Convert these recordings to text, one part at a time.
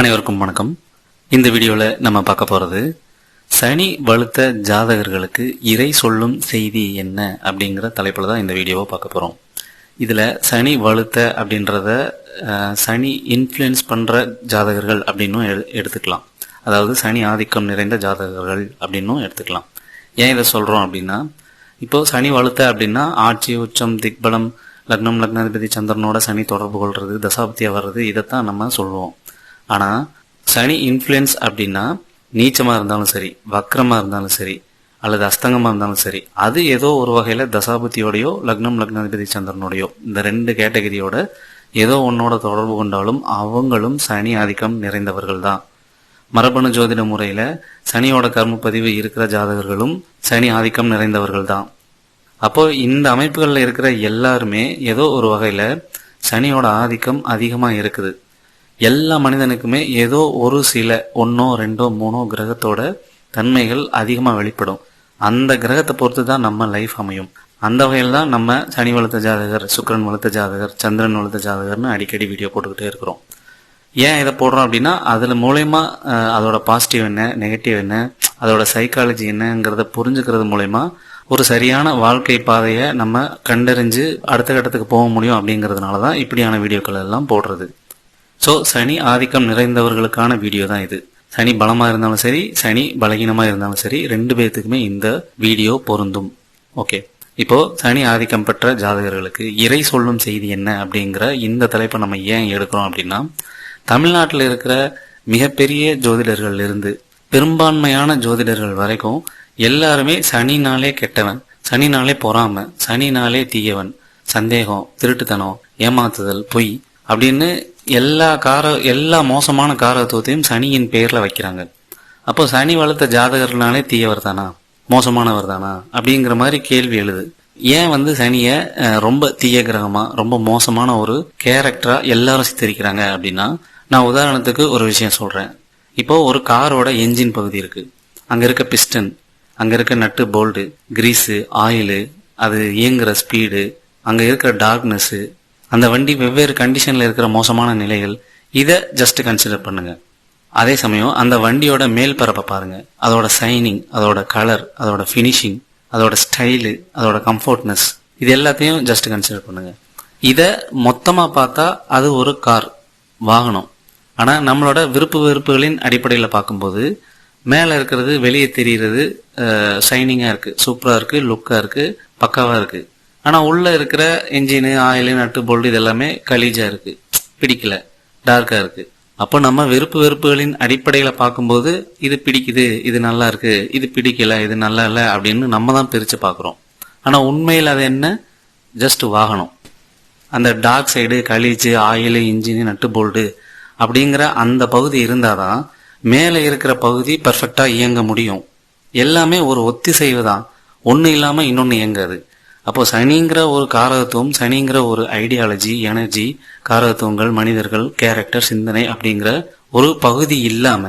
அனைவருக்கும் வணக்கம். இந்த வீடியோவில் நம்ம பார்க்க போகிறது சனி வலுத்த ஜாதகர்களுக்கு இறை சொல்லும் செய்தி என்ன அப்படிங்கிற தலைப்பில் தான் இந்த வீடியோவை பார்க்க போகிறோம் இதில் சனி வலுத்த அப்படின்றத சனி இன்ஃப்ளூயன்ஸ் பண்ணுற ஜாதகர்கள் அப்படின்னும் எடுத்துக்கலாம். அதாவது சனி ஆதிக்கம் நிறைந்த ஜாதகர்கள் அப்படின்னும் எடுத்துக்கலாம். ஏன் இதை சொல்கிறோம் அப்படின்னா இப்போது சனி வலுத்த அப்படின்னா ஆட்சி உச்சம் திக்பலம் லக்னம் லக்னாதிபதி சந்திரனோட சனி தொடர்பு கொள்வது தசாபத்தியா வர்றது இதைத்தான் நம்ம சொல்லுவோம். ஆனா சனி இன்ஃப்ளூயன்ஸ் அப்படின்னா நீச்சமா இருந்தாலும் சரி வக்ரமா இருந்தாலும் சரி அல்லது அஸ்தங்கமா இருந்தாலும் சரி அது ஏதோ ஒரு வகையில தசாபதியோடயோ லக்னம் லக்னாதிபதி சந்திரனோடையோ இந்த ரெண்டு கேட்டகரியோட ஏதோ ஒன்னோட தொடர்பு கொண்டாலும் அவங்களும் சனி ஆதிக்கம் நிறைந்தவர்கள் தான் மரபணு ஜோதிட முறையில சனியோட கர்மப்பதிவு இருக்கிற ஜாதகர்களும் சனி ஆதிக்கம் நிறைந்தவர்கள் தான் அப்போ இந்த அமைப்புகளில் இருக்கிற எல்லாருமே ஏதோ ஒரு வகையில சனியோட ஆதிக்கம் அதிகமா இருக்குது. எல்லா மனிதனுக்குமே ஏதோ ஒரு சில ஒன்றோ ரெண்டோ மூணோ கிரகத்தோட தன்மைகள் அதிகமாக வெளிப்படும். அந்த கிரகத்தை பொறுத்து தான் நம்ம லைஃப் அமையும். அந்த வகையில் தான் நம்ம சனி வளர்த்த ஜாதகர் சுக்கரன் வளர்த்த ஜாதகர் சந்திரன் வளர்த்த ஜாதகர்னு அடிக்கடி வீடியோ போட்டுக்கிட்டே இருக்கிறோம். ஏன் இதை போடுறோம் அப்படின்னா அதில் மூலயமா அதோட பாசிட்டிவ் என்ன நெகட்டிவ் என்ன அதோட சைக்காலஜி என்னங்கிறத புரிஞ்சுக்கிறது மூலயமா ஒரு சரியான வாழ்க்கை பாதையை நம்ம கண்டறிஞ்சு அடுத்த கட்டத்துக்கு போக முடியும் அப்படிங்கிறதுனால தான் இப்படியான வீடியோக்கள் எல்லாம் போடுறது. ஸோ சனி ஆதிக்கம் நிறைந்தவர்களுக்கான வீடியோ தான் இது. சனி பலமா இருந்தாலும் சரி சனி பலகீனமா இருந்தாலும் சரி ரெண்டு பேர்த்துக்குமே இந்த வீடியோ பொருந்தும். ஓகே இப்போ சனி ஆதிக்கம் பெற்ற ஜாதகர்களுக்கு இறை சொல்லும் செய்தி என்ன அப்படிங்கிற இந்த தலைப்பை நம்ம ஏன் எடுக்கிறோம் அப்படின்னா தமிழ்நாட்டில் இருக்கிற மிகப்பெரிய ஜோதிடர்கள் இருந்து பெரும்பான்மையான ஜோதிடர்கள் வரைக்கும் எல்லாருமே சனினாலே கெட்டவன் சனினாலே பொறாம சனினாலே தீயவன் சந்தேகம் திருட்டுத்தனம் ஏமாத்துதல் பொய் அப்படின்னு எல்லா கார எல்லா மோசமான காரத்துவத்தையும் சனியின் பேரில் வைக்கிறாங்க. அப்போ சனி வளர்த்த ஜாதகர்னாலே தீயவர் தானா? மோசமானவர் தானா? அப்படிங்கிற மாதிரி கேள்வி எழுது. ஏன் வந்து சனியை ரொம்ப தீய கிரகமாக ரொம்ப மோசமான ஒரு கேரக்டராக எல்லாரும் சித்தரிக்கிறாங்க அப்படின்னா நான் உதாரணத்துக்கு ஒரு விஷயம் சொல்கிறேன் இப்போ ஒரு காரோட என்ஜின் பகுதி இருக்குது அங்கே இருக்க பிஸ்டன் அங்கே இருக்க நட்டு போல்டு கிரீஸு ஆயிலு அது இயங்குற ஸ்பீடு அங்கே இருக்கிற டார்க்னஸ்ஸு அந்த வண்டி வெவ்வேறு கண்டிஷனில் இருக்கிற மோசமான நிலைகள் இதை ஜஸ்ட் கன்சிடர் பண்ணுங்க. அதே சமயம் அந்த வண்டியோட மேல் பரப்பை பாருங்க. அதோட சைனிங் அதோட கலர் அதோட ஃபினிஷிங் அதோட ஸ்டைலு அதோட கம்ஃபர்ட்னஸ் இது எல்லாத்தையும் ஜஸ்ட் கன்சிடர் பண்ணுங்க. இதை மொத்தமாக பார்த்தா அது ஒரு கார் வாகனம். ஆனால் நம்மளோட விருப்பு வெறுப்புகளின் அடிப்படையில் பார்க்கும்போது மேலே இருக்கிறது வெளியே தெரிகிறது சைனிங்காக இருக்குது சூப்பராக இருக்குது லுக்காக இருக்குது பக்காவாக இருக்குது ஆனால் உள்ளே இருக்கிற இன்ஜினு ஆயிலு நட்டு போல்டு இது எல்லாமே கலீஜாக இருக்குது பிடிக்கல. டார்க்காக இருக்குது அப்போ நம்ம வெறுப்பு வெறுப்புகளின் அடிப்படையில் பார்க்கும்போது இது பிடிக்குது இது நல்லா இருக்குது இது பிடிக்கல இது நல்லா இல்லை அப்படின்னு நம்ம தான் பிரித்து பார்க்குறோம். ஆனால் உண்மையில் அது என்ன? ஜஸ்ட் வாகனம். அந்த டார்க் சைடு கலீஜு ஆயிலு இன்ஜினு நட்டு போல்டு அப்படிங்கிற அந்த பகுதி இருந்தால் தான் மேலே இருக்கிற பகுதி பர்ஃபெக்டாக இயங்க முடியும். எல்லாமே ஒரு ஒத்திசைவு தான். ஒன்று இல்லாமல் இன்னொன்று இயங்காது. அப்போ சனிங்கிற ஒரு காரகத்துவம் சனிங்கிற ஒரு ஐடியாலஜி எனர்ஜி காரகத்துவங்கள் மனிதர்கள் கேரக்டர் சிந்தனை அப்படிங்கிற ஒரு பகுதி இல்லாம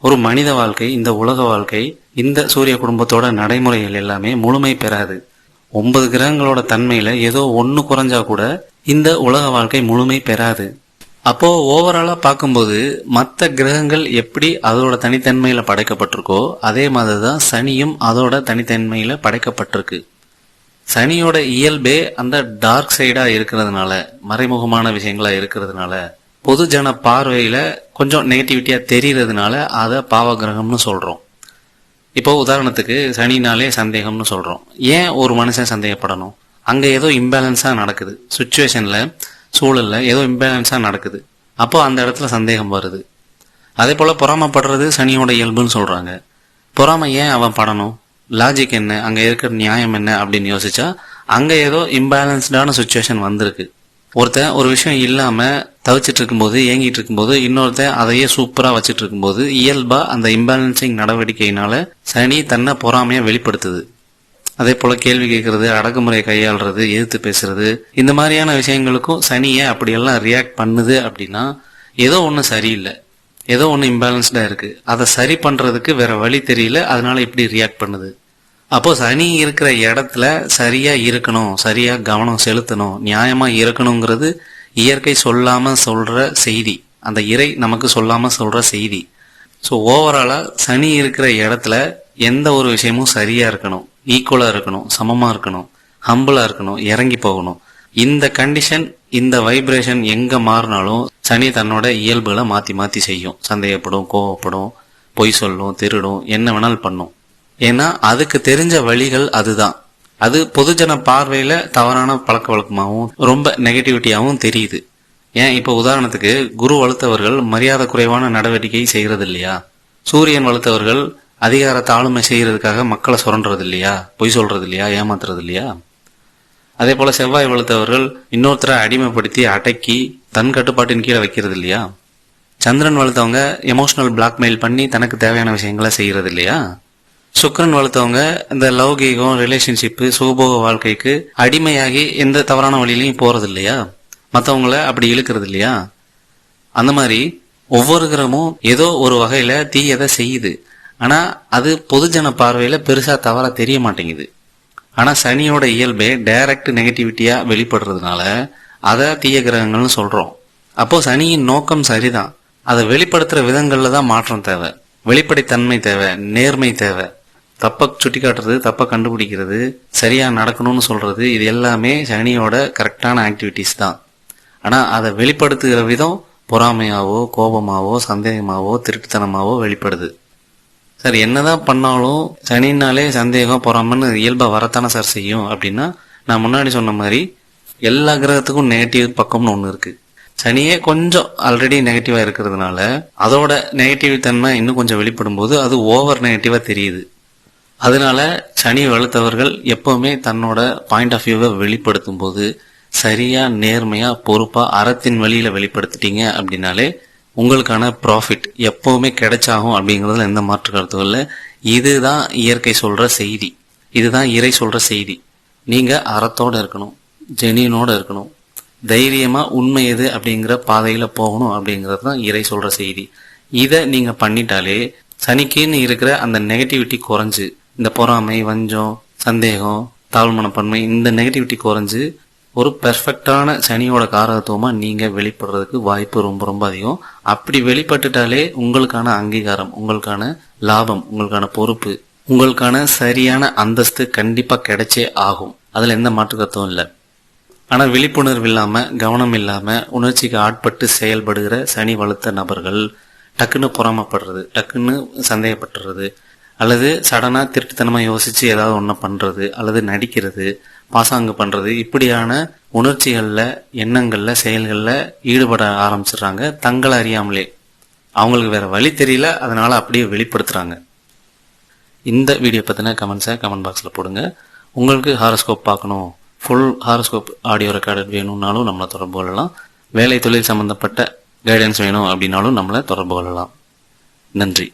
ஒரு மனித வாழ்க்கை இந்த உலக வாழ்க்கை இந்த சூரிய குடும்பத்தோட நடைமுறைகள் எல்லாமே முழுமை பெறாது. ஒன்பது கிரகங்களோட தன்மையில ஏதோ ஒன்னு குறைஞ்சா கூட இந்த உலக வாழ்க்கை முழுமை பெறாது. அப்போ ஓவராலா பார்க்கும்போது மற்ற கிரகங்கள் எப்படி அதோட தனித்தன்மையில படைக்கப்பட்டிருக்கோ அதே மாதிரிதான் சனியும் அதோட தனித்தன்மையில படைக்கப்பட்டிருக்கு. சனியோட இயல்பே அந்த டார்க் சைடா இருக்கிறதுனால மறைமுகமான விஷயங்களா இருக்கிறதுனால பொதுஜன பார்வையில கொஞ்சம் நெகட்டிவிட்டியா தெரியறதுனால அதை பாவகிரகம்னு சொல்றோம். இப்போ உதாரணத்துக்கு சனினாலே சந்தேகம்னு சொல்றோம். ஏன் ஒரு மனுஷன் சந்தேகப்படணும்? அங்க ஏதோ இம்பேலன்ஸா நடக்குது. சுச்சுவேஷன்ல சூழல்ல ஏதோ இம்பேலன்ஸா நடக்குது. அப்போ அந்த இடத்துல சந்தேகம் வருது. அதே போல பொறாமப்படுறது சனியோட இயல்புன்னு சொல்றாங்க. பொறாமை ஏன் அவன் படணும்? லாஜிக் என்ன அங்கே இருக்கிற நியாயம் என்ன அப்படின்னு யோசிச்சா அங்கே ஏதோ இம்பேலன்ஸ்டான சுச்சுவேஷன் வந்திருக்கு. ஒருத்தன் ஒரு விஷயம் இல்லாமல் தவிச்சிட்டு இருக்கும்போது ஏங்கிட்டு இருக்கும்போது இன்னொருத்தன் அதையே சூப்பராக வச்சுட்டு இருக்கும்போது இயல்பா அந்த இம்பேலன்சிங் நடவடிக்கையினால சனி தன்னை பொறாமையாக வெளிப்படுத்துது. அதே போல கேள்வி கேட்கறது அடக்குமுறை கையாளுறது எதிர்த்து பேசுறது இந்த மாதிரியான விஷயங்களுக்கும் சனியை அப்படியெல்லாம் ரியாக்ட் பண்ணுது அப்படின்னா ஏதோ ஒன்றும் சரியில்லை. ஏதோ ஒன்று இம்பேலன்ஸ்டாக இருக்கு. அதை சரி பண்ணுறதுக்கு வேற வழி தெரியல. அதனால இப்படி ரியாக்ட் பண்ணுது. அப்போ சனி இருக்கிற இடத்துல சரியா இருக்கணும் சரியா கவனம் செலுத்தணும் நியாயமா இருக்கணுங்கிறது இயற்கை சொல்லாம சொல்ற செய்தி. அந்த இறை நமக்கு சொல்லாம சொல்ற செய்தி. ஸோ ஓவராலா சனி இருக்கிற இடத்துல எந்த ஒரு விஷயமும் சரியா இருக்கணும். ஈக்குவலா இருக்கணும் சமமா இருக்கணும் ஹம்பிளா இருக்கணும் இறங்கி போகணும். இந்த கண்டிஷன் இந்த வைப்ரேஷன் எங்க மாறினாலும் சனி தன்னோட இயல்புகளை மாற்றி மாற்றி செய்யும். சந்தேகப்படும் கோவப்படும் பொய் சொல்லும் திருடும் என்ன வேணாலும் பண்ணும். ஏன்னா அதுக்கு தெரிஞ்ச வழிகள் அதுதான். அது பொதுஜன பார்வையில தவறான பழக்க வழக்கமாகவும் ரொம்ப நெகட்டிவிட்டியாகவும் தெரியுது. ஏன் இப்போ உதாரணத்துக்கு குரு வலுத்தவர்கள் மரியாதை குறைவான நடவடிக்கை செய்கிறது இல்லையா சூரியன் வலுத்தவர்கள் அதிகார தாழ்மை செய்யறதுக்காக மக்களை சுரண்டுறது இல்லையா பொய் சொல்றது இல்லையா ஏமாத்துறது இல்லையா அதே போல செவ்வாய் வலுத்தவர்கள் இன்னொருத்தரை அடிமைப்படுத்தி அடக்கி தன் கட்டுப்பாட்டின் கீழே வைக்கிறது இல்லையா சந்திரன் வளர்த்தவங்க எமோஷனல் பிளாக்மெயில் பண்ணி தனக்கு தேவையான விஷயங்களை செய்யறது இல்லையா சுக்கரன் வளர்த்தவங்க இந்த லௌகீகம் ரிலேஷன்ஷிப்பு சுகபோக வாழ்க்கைக்கு அடிமையாகி எந்த தவறான வழியிலையும் போறது இல்லையா மற்றவங்கள அப்படி இழுக்கிறது இல்லையா அந்த மாதிரி ஒவ்வொரு கிரகமும் ஏதோ ஒரு வகையில தீயதை செய்யுது. ஆனா அது பொதுஜன பார்வையில பெருசா தவறா தெரிய மாட்டேங்குது. ஆனா சனியோட இயல்பே டைரக்ட் நெகட்டிவிட்டியா வெளிப்படுறதுனால அதை தீய கிரகங்கள்னு சொல்றோம். அப்போ சனியின் நோக்கம் சரிதான். அதை வெளிப்படுத்துற விதங்கள்ல தான் மாற்றம் தேவை. வெளிப்படைத்தன்மை தேவை நேர்மை தேவை. தப்ப சுட்டி காட்டுறது தப்ப கண்டுபிடிக்கிறது சரியா நடக்கணும்னு சொல்றது இது எல்லாமே சனியோட கரெக்டான ஆக்டிவிட்டிஸ் தான். ஆனா அதை வெளிப்படுத்துகிற விதம் பொறாமையாவோ கோபமாவோ சந்தேகமாவோ திருட்டுத்தனமாவோ வெளிப்படுது. சார் என்னதான் பண்ணாலும் சனினாலே சந்தேகம் பொறாமன்னு இயல்பா வரத்தானே சார் செய்யும். அப்படின்னா நான் முன்னாடி சொன்ன மாதிரி எல்லா கிரகத்துக்கும் நெகட்டிவ் பக்கம்னு ஒன்று இருக்கு. சனியே கொஞ்சம் ஆல்ரெடி நெகட்டிவா இருக்கிறதுனால அதோட நெகட்டிவ் தன்மை இன்னும் கொஞ்சம் வெளிப்படும் போது அது ஓவர் நெகட்டிவா தெரியுது. அதனால சனி வளர்த்தவர்கள் எப்பவுமே தன்னோட பாயிண்ட் ஆஃப் வியூவை வெளிப்படுத்தும் போது சரியா நேர்மையா பொறுப்பா அறத்தின் வழியில வெளிப்படுத்திட்டீங்க அப்படின்னாலே உங்களுக்கான ப்ராஃபிட் எப்போவுமே கிடைச்சாகும் அப்படிங்கிறதுல எந்த மாற்று கருத்தும் இல்லை. இதுதான் இயற்கை சொல்கிற செய்தி. இதுதான் இறை சொல்கிற செய்தி. நீங்கள் அறத்தோட இருக்கணும் ஜெனியனோடு இருக்கணும். தைரியமாக உண்மை எது அப்படிங்கிற பாதையில் போகணும் அப்படிங்கிறது தான் இறை சொல்கிற செய்தி. இதை நீங்கள் பண்ணிட்டாலே சனிக்குன்னு இருக்கிற அந்த நெகட்டிவிட்டி குறைஞ்சு இந்த பொறாமை வஞ்சம் சந்தேகம் தாழ்மனப்பன்மை இந்த நெகட்டிவிட்டி குறைஞ்சு ஒரு பெர்ஃபெக்டான சனியோட காரகத்துவமாக நீங்கள் வெளிப்படுறதுக்கு வாய்ப்பு ரொம்ப ரொம்ப அதிகம். அப்படி வெளிப்பட்டுட்டாலே உங்களுக்கான அங்கீகாரம் உங்களுக்கான லாபம் உங்களுக்கான பொறுப்பு உங்களுக்கான சரியான அந்தஸ்து கண்டிப்பாக கிடைச்சே ஆகும். அதில் எந்த மாற்று கருத்தும் இல்லை. ஆனால் விழிப்புணர்வு இல்லாமல் கவனம் இல்லாமல் உணர்ச்சிக்கு ஆட்பட்டு செயல்படுகிற சனி வளர்த்த நபர்கள் டக்குன்னு பொறாமப்படுறது டக்குன்னு சந்தேகப்படுறது அல்லது சடனாக திருட்டுத்தனமாக யோசித்து ஏதாவது ஒன்று பண்ணுறது அல்லது நடிக்கிறது பாசாங்கு பண்ணுறது இப்படியான உணர்ச்சிகளில் எண்ணங்களில் செயல்களில் ஈடுபட ஆரம்பிச்சிடுறாங்க. தங்களை அறியாமலே. அவங்களுக்கு வேறு வழி தெரியல அதனால் அப்படியே வெளிப்படுத்துகிறாங்க இந்த வீடியோ பற்றின கமெண்ட்ஸை கமெண்ட் பாக்ஸில் போடுங்க. உங்களுக்கு ஹாரோஸ்கோப் பார்க்கணும். ஃபுல் ஹாரோஸ்கோப் ஆடியோ ரெக்கார்டட் வேணும்னாலும் நம்மளை தொடர்பு கொள்ளலாம். வேலை தொழில் சம்மந்தப்பட்ட கைடன்ஸ் வேணும் அப்படின்னாலும் நம்மளை தொடர்பு கொள்ளலாம். நன்றி.